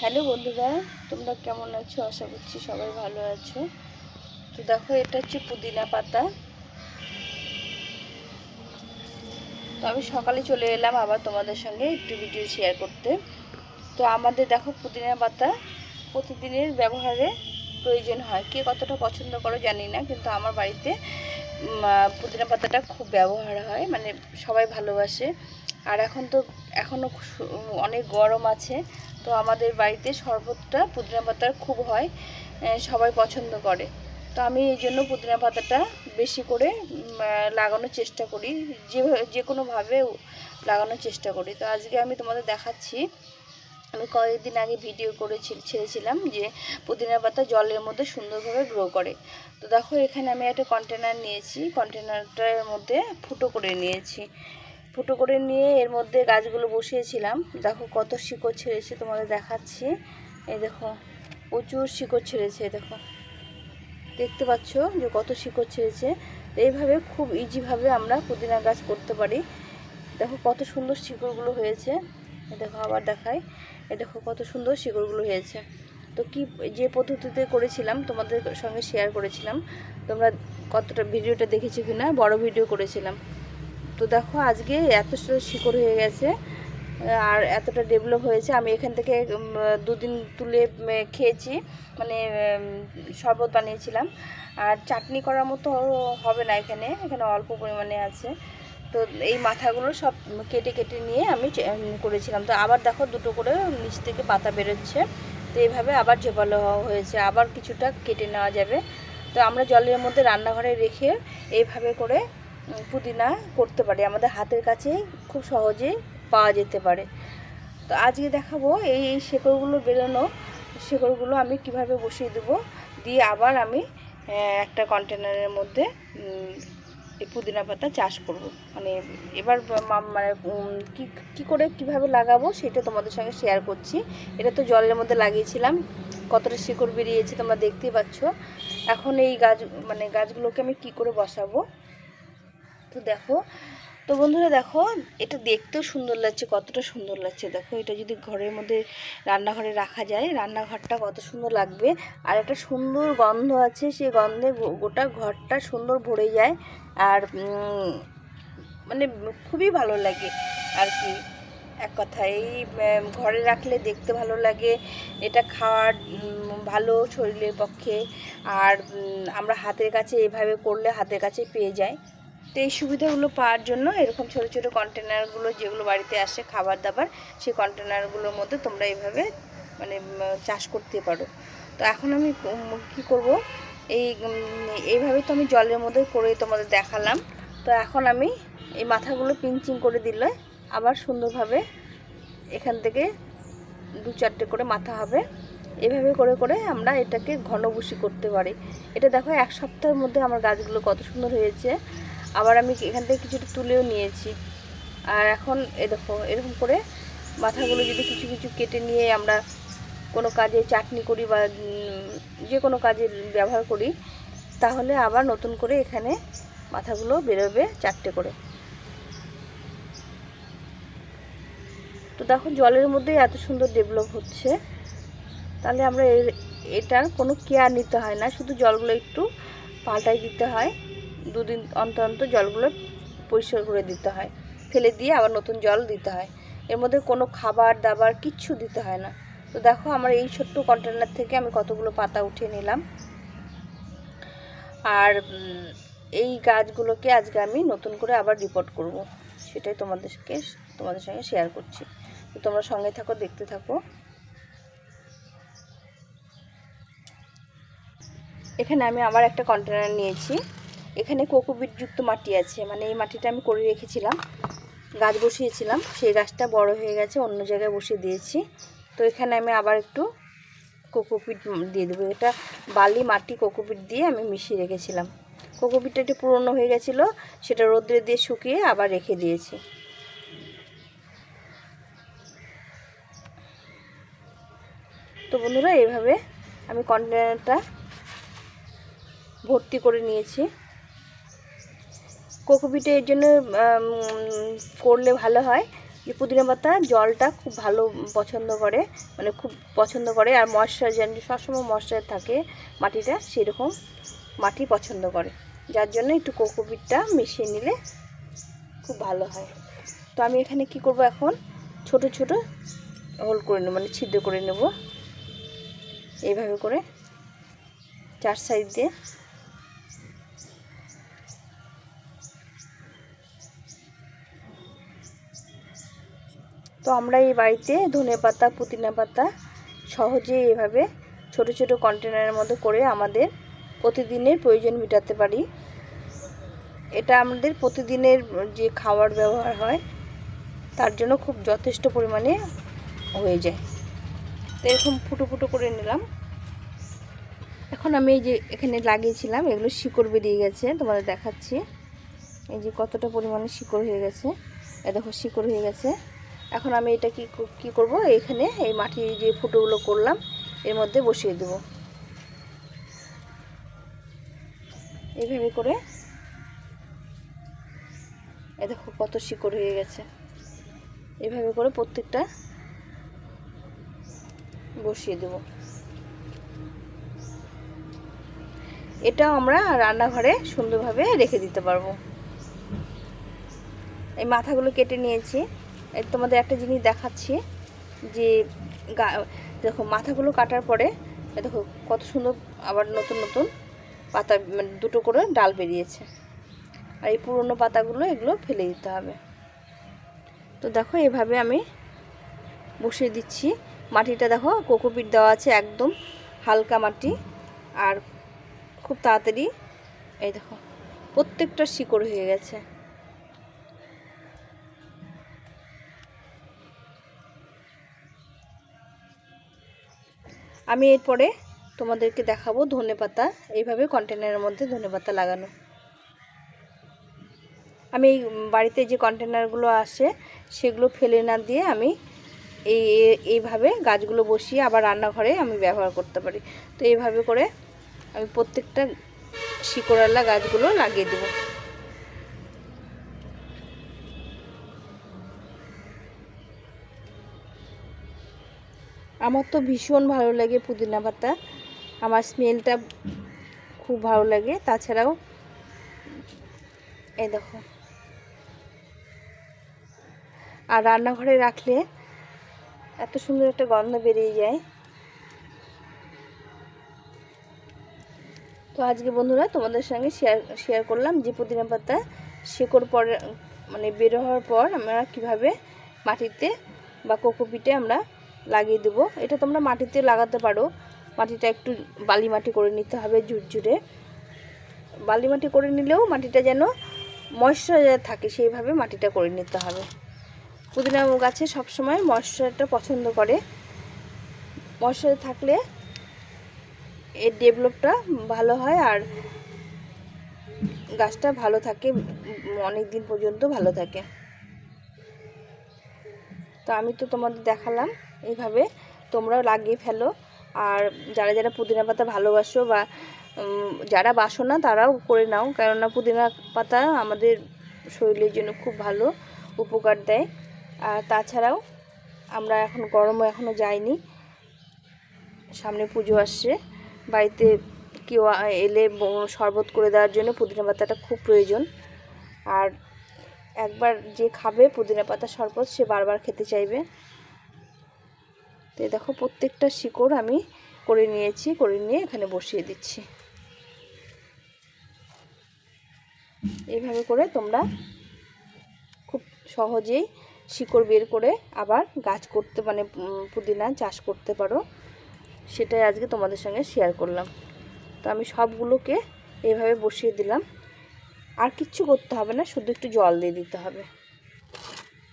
Hello বন্ধুরা, তোমরা কেমন আছো? আশা করছি সবাই ভালো আছো। তো দেখো, এটা হচ্ছে পুদিনা পাতা। তো আমি সকালে চলে এলাম আবার তোমাদের সঙ্গে একটু ভিডিও শেয়ার করতে। তো আমাদের দেখো, পুদিনা পাতা প্রতিদিনের ব্যবহারে প্রয়োজন হয়। কে কতটা পছন্দ করো জানি না, কিন্তু আমার বাড়িতে পুদিনা পাতাটা খুব ব্যবহার হয়। মানে সবাই ভালোবাসে। আর এখন তো এখনও অনেক গরম আছে। তো আমাদের বাড়িতে শরবতটা পুদিনা পাতার খুব হয় সবাই পছন্দ করে। তো আমি এই জন্য পুদিনা পাতাটা বেশি করে লাগানোর চেষ্টা করি যে যে কোনোভাবে লাগানোর চেষ্টা করি। তো আজকে আমি তোমাদের দেখাচ্ছি, আমি কয়েকদিন আগে ভিডিও করে ছেড়েছিলাম যে পুদিনা পাতা জলের মধ্যে সুন্দরভাবে গ্রো করে। তো দেখো এখানে আমি একটা কন্টেনার নিয়েছি কন্টেনারটার মধ্যে ফুটো করে নিয়েছি। ফুটো করে নিয়ে এর মধ্যে গাছগুলো বসিয়েছিলাম। দেখো কত শিকড় ছেড়েছে তোমাদের দেখাচ্ছি। এই দেখো, প্রচুর শিকড় ছেড়েছে দেখো। দেখতে পাচ্ছ যে কত শিকড় ছেড়েছে। এইভাবে খুব ইজিভাবে আমরা পুদিনা গাছ করতে পারি। দেখো কত সুন্দর শিকড়গুলো হয়েছে। এই দেখো আবার দেখাই। এ দেখো কত সুন্দর শিকড়গুলো হয়েছে। তো কি, যে পদ্ধতিতে করেছিলাম তোমাদের সঙ্গে শেয়ার করেছিলাম। তোমরা কতটা, ভিডিওটা দেখেছ কি না বড় ভিডিও করেছিলাম। তো দেখো আজকে এত শিকড় হয়ে গেছে, আর এতটা ডেভেলপ হয়েছে। আমি এখান থেকে দুদিন তুলে খেয়েছি মানে শরবত বানিয়েছিলাম। আর চাটনি করার মতো হবে না এখানে এখানে অল্প পরিমাণে আছে। তো এই মাথাগুলো সব কেটে কেটে নিয়ে আমি করেছিলাম। তো আবার দেখো দুটো করে নিচ থেকে পাতা বেরোচ্ছে। তো এইভাবে আবার জেপালো হয়েছে। আবার কিছুটা কেটে নেওয়া যাবে। তো আমরা জলের মধ্যে রান্নাঘরে রেখে এইভাবে করে পুদিনা করতে পারি। আমাদের হাতের কাছে খুব সহজেই পাওয়া যেতে পারে। তো আজকে দেখাবো এই এই শেকড়গুলো বেরোনো। শেকড়গুলো আমি কীভাবে বসিয়ে দেবো? দিয়ে আবার আমি একটা কন্টেনারের মধ্যে এই পুদিনা পাতা চাষ করব। মানে এবার মানে কি কি করে কীভাবে লাগাবো সেটা তোমাদের সঙ্গে শেয়ার করছি। এটা তো জলের মধ্যে লাগিয়েছিলাম। কতটা শিকড় বেরিয়েছে তোমরা দেখতেই পাচ্ছ। এখন এই গাছ মানে গাছগুলোকে আমি কি করে বসাবো? তো দেখো, তো বন্ধুরা দেখো, এটা দেখতেও সুন্দর লাগছে, কতটা সুন্দর লাগছে। দেখো, এটা যদি ঘরের মধ্যে রান্নাঘরে রাখা যায়, রান্নাঘরটা কত সুন্দর লাগবে। আর একটা সুন্দর গন্ধ আছে সেই গন্ধে গোটা ঘরটা সুন্দর ভরে যায়। আর মানে খুবই ভালো লাগে আর কি। এক কথা, এই ঘরে রাখলে দেখতে ভালো লাগে, এটা খাওয়ার ভালো শরীরের পক্ষে। আর আমরা হাতের কাছে এভাবে করলে হাতের কাছে পেয়ে যাই তো এই সুবিধাগুলো পাওয়ার জন্য এরকম ছোট ছোট কন্টেনারগুলো যেগুলো বাড়িতে আসে খাবার দাবার সেই কন্টেনারগুলোর মধ্যে তোমরা এইভাবে মানে চাষ করতে পারো। তো এখন আমি কি করব? এই এইভাবে তো আমি জলের মধ্যে করে তোমাদের দেখালাম। তো এখন আমি এই মাথাগুলো পিঞ্চিং করে দিলে আবার সুন্দরভাবে এখান থেকে দু চারটে করে মাথা হবে। এভাবে করে করে আমরা এটাকে ঘনবসি করতে পারি। এটা দেখো, এক সপ্তাহের মধ্যে আমার গাছগুলো কত সুন্দর হয়েছে। আবার আমি এখান থেকে কিছুটা তুলেও নিয়েছি। আর এখন এ দেখো, এরকম করে মাথাগুলো যদি কিছু কিছু কেটে নিয়ে আমরা কোনো কাজে চাটনি করি বা যে কোনো কাজে ব্যবহার করি, তাহলে আবার নতুন করে এখানে মাথাগুলো বেরোবে চারটে করে। তো দেখো, জলের মধ্যেই এত সুন্দর ডেভেলপ হচ্ছে। তাহলে আমরা এটার কোনো কেয়ার নিতে হয় না, শুধু জলগুলো একটু পাল্টাই দিতে হয়। দুদিন অন্তর অন্তর জলগুলো পরিষ্কার করে দিতে হয়। ফেলে দিয়ে আবার নতুন জল দিতে হয়। এর মধ্যে কোনো খাবার দাবার কিচ্ছু দিতে হয় না। তো দেখো আমার এই ছোট্ট কন্টেনার থেকে আমি কতগুলো পাতা উঠিয়ে নিলাম। আর এই গাছগুলোকে আজকে আমি নতুন করে আবার রিপোর্ট করব। সেটাই তোমাদেরকে, তোমাদের সঙ্গে শেয়ার করছি। তো তোমরা সঙ্গে থাকো, দেখতে থাকো। এখানে আমি আবার একটা কন্টেনার নিয়েছি। এখানে কোকোবিটযুক্ত মাটি আছে। মানে এই মাটিটা আমি করে রেখেছিলাম। গাছ বসিয়েছিলাম। সেই গাছটা বড় হয়ে গেছে, অন্য জায়গায় বসিয়ে দিয়েছি। তো এখানে আমি আবার একটু কোকোপিট দিয়ে দেবো। এটা বালি, মাটি কোকোপিট দিয়ে আমি মিশিয়ে রেখেছিলাম। কোকোপিটটা একটু পুরনো হয়ে গেছিল, সেটা রোদ্রে দিয়ে শুকিয়ে আবার রেখে দিয়েছি। তো বন্ধুরা এইভাবে আমি কন্টেনারটা ভর্তি করে নিয়েছি। কোকোপিটে এর জন্য করলে ভালো হয়। যে পুদিনা পাতা জলটা খুব ভালো পছন্দ করে মানে খুব পছন্দ করে। আর মশলা যেন সবসময় মশলা থাকে মাটিটা, সেরকম মাটি পছন্দ করে। যার জন্য একটু কোকোপিটটা মিশিয়ে নিলে খুব ভালো হয়। তো আমি এখানে কি করব এখন? ছোট ছোট হোল করে নেব মানে ছিদ্র করে নেব। এইভাবে করে চার সাইড দিয়ে তো আমরা এই বাড়িতে ধনে পাতা, পুদিনা পাতা সহজে এভাবে ছোট ছোট কন্টেনারের মধ্যে করে আমাদের প্রতিদিনের প্রয়োজন মেটাতে পারি। এটা আমাদের প্রতিদিনের যে খাওয়ার ব্যবহার হয়, তার জন্য খুব যথেষ্ট পরিমাণে হয়ে যায়। তো এরকম ফুটো ফুটো করে নিলাম। এখন আমি এই যে এখানে লাগিয়েছিলাম, এগুলো শিকড় বেরিয়ে গেছে, তোমাদের দেখাচ্ছি। এই যে কতটা পরিমাণে শিকড় হয়ে গেছে। এ দেখো, শিকড় হয়ে গেছে। এখন আমি এটা কি কি করব? এখানে এই মাটির যে ফুটোগুলো করলাম, এর মধ্যে বসিয়ে দেব। এইভাবে করে এ দেখো কত শিকড় হয়ে গেছে। এভাবে করে প্রত্যেকটা বসিয়ে দেব। এটাও আমরা রান্নাঘরে সুন্দরভাবে রেখে দিতে পারব। এই মাথাগুলো কেটে নিয়েছি। তোমাদের একটা জিনিস দেখাচ্ছি যে দেখো মাথাগুলো কাটার পরে দেখো কত সুন্দর আবার নতুন নতুন পাতা মানে দুটো করে ডাল বেরিয়েছে। আর এই পুরনো পাতাগুলো, এগুলো ফেলে দিতে হবে। তো দেখো এভাবে আমি বসিয়ে দিচ্ছি। মাটিটা দেখো, কোকোপিট দেওয়া আছে একদম হালকা মাটি। আর খুব তাড়াতাড়ি, এই দেখো, প্রত্যেকটা শিকড় হয়ে গেছে। আমি এরপরে তোমাদেরকে দেখাবো ধনে পাতা। এইভাবে কন্টেনারের মধ্যে ধনে পাতা লাগানো। আমি এই বাড়িতে যে কন্টেনারগুলো আসে, সেগুলো ফেলে না দিয়ে আমি এই এইভাবে গাছগুলো বসিয়ে আবার রান্নাঘরে আমি ব্যবহার করতে পারি। তো এইভাবে করে আমি প্রত্যেকটা শিকড়ালা গাছগুলো লাগিয়ে দেবো। আমার তো ভীষণ ভালো লাগে পুদিনা পাতা। আমার স্মেলটা খুব ভালো লাগে। তাছাড়াও, এই দেখো। আর রান্নাঘরে রাখলে এত সুন্দর একটা গন্ধ বেরিয়ে যায়। তো আজকে বন্ধুরা তোমাদের সঙ্গে শেয়ার শেয়ার করলাম যে পুদিনা পাতা শেকড় পরে মানে বের হওয়ার পর আমরা কীভাবে মাটিতে বা কোকোপিটে আমরা লাগিয়ে দেবো। এটা তোমরা মাটিতে লাগাতে পারো। মাটিটা একটু বালি মাটি করে নিতে হবে ঝুরঝুরে। বালি মাটি করে নিলেও মাটিটা যেন ময়শ্চারাইজার থাকে সেইভাবে মাটিটা করে নিতে হবে। পুদিনা গাছে সবসময় ময়শ্চারটা পছন্দ করে। ময়শ্চার থাকলে এর ডেভেলপটা ভালো হয় আর গাছটা ভালো থাকে অনেক দিন পর্যন্ত ভালো থাকে। তো আমি তো তোমাদের দেখালাম এইভাবে তোমরাও লাগিয়ে ফেলো। আর যারা যারা পুদিনা পাতা ভালোবাসো বা যারা বাসো না তারাও করে নাও। কেননা পুদিনা পাতা আমাদের শরীরের জন্য খুব ভালো উপকার দেয়। আর তাছাড়াও আমরা এখন গরমও এখনও যাইনি। সামনে পুজো আসছে। বাড়িতে কেউ এলে শরবত করে দেওয়ার জন্য পুদিনা পাতাটা খুব প্রয়োজন। আর একবার যে খাবে পুদিনা পাতা শরবত সে বারবার খেতে চাইবে। তো দেখো প্রত্যেকটা শিকড় আমি করে নিয়েছি, করে নিয়ে এখানে বসিয়ে দিচ্ছি। এইভাবে করে তোমরা খুব সহজেই শিকড় বের করে আবার গাছ করতে মানে পুদিনা চাষ করতে পারো। সেটাই আজকে তোমাদের সঙ্গে শেয়ার করলাম। তো আমি সবগুলোকে এইভাবে বসিয়ে দিলাম। আর কিচ্ছু করতে হবে না, শুধু একটু জল দিয়ে দিতে হবে।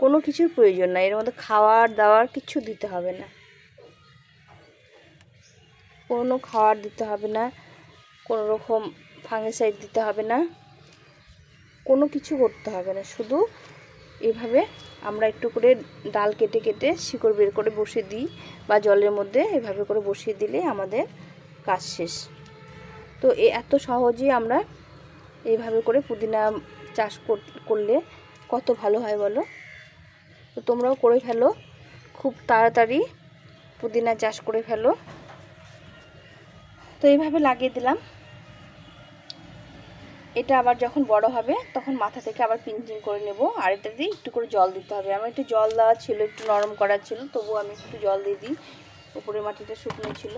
কোনো কিছুর প্রয়োজন নাই এর মধ্যে খাওয়ার দাওয়ার কিছু দিতে হবে না। কোনো খাওয়ার দিতে হবে না, কোনো রকম ফাঙ্গিসাইড দিতে হবে না, কোনো কিছু করতে হবে না। শুধু এভাবে আমরা একটু করে ডাল কেটে কেটে শিকড় বের করে বসিয়ে দিই বা জলের মধ্যে এভাবে করে বসিয়ে দিলে আমাদের কাজ শেষ। তো এ এত সহজেই আমরা এইভাবে করে পুদিনা চাষ করলে কত ভালো হয় বলো? তো তোমরাও করে ফেলো, খুব তাড়াতাড়ি পুদিনা চাষ করে ফেলো। তো এইভাবে লাগিয়ে দিলাম। এটা আবার যখন বড় হবে তখন মাথা থেকে আবার পিঞ্চিং করে নেব। আর এটা দিয়ে একটু করে জল দিতে হবে। আমার একটু জল দেওয়া ছিল একটু নরম করা ছিল তবুও আমি একটু জল দিয়ে দিই। উপরে মাটিটা শুকনো ছিল।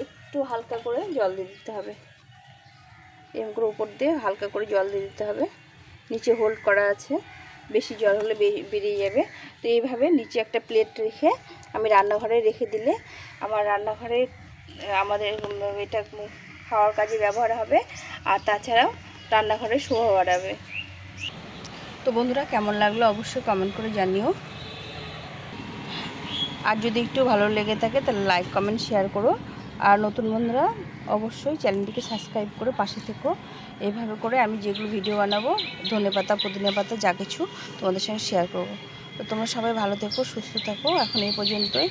একটু হালকা করে জল দিয়ে দিতে হবে। এরকম করে উপর দিয়ে হালকা করে জল দিয়ে দিতে হবে। নিচে হোল্ড করা আছে। বেশি জল হলে বেরিয়ে যাবে। তো এইভাবে নিচে একটা প্লেট রেখে আমি রান্নাঘরে রেখে দিলে আমার রান্নাঘরে আহ, আমাদের এটা খাওয়ার কাজে ব্যবহার হবে। আর তাছাড়াও রান্নাঘরে শোভা বাড়াবে তো বন্ধুরা, কেমন লাগল অবশ্যই কমেন্ট করে জানিও। আর যদি একটু ভালো লেগে থাকে, তাহলে লাইক কমেন্ট শেয়ার করো। আর নতুন বন্ধুরা, অবশ্যই চ্যানেলটিকে সাবস্ক্রাইব করে পাশে থেকো। এইভাবে করে আমি যেগুলো ভিডিও বানাবো, ধনে পাতা, পুদিনা পাতা, যা কিছু তোমাদের সঙ্গে শেয়ার করব। তো তোমরা সবাই ভালো থেকো, সুস্থ থাকো। এখন এই পর্যন্তই।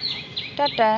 টাটা।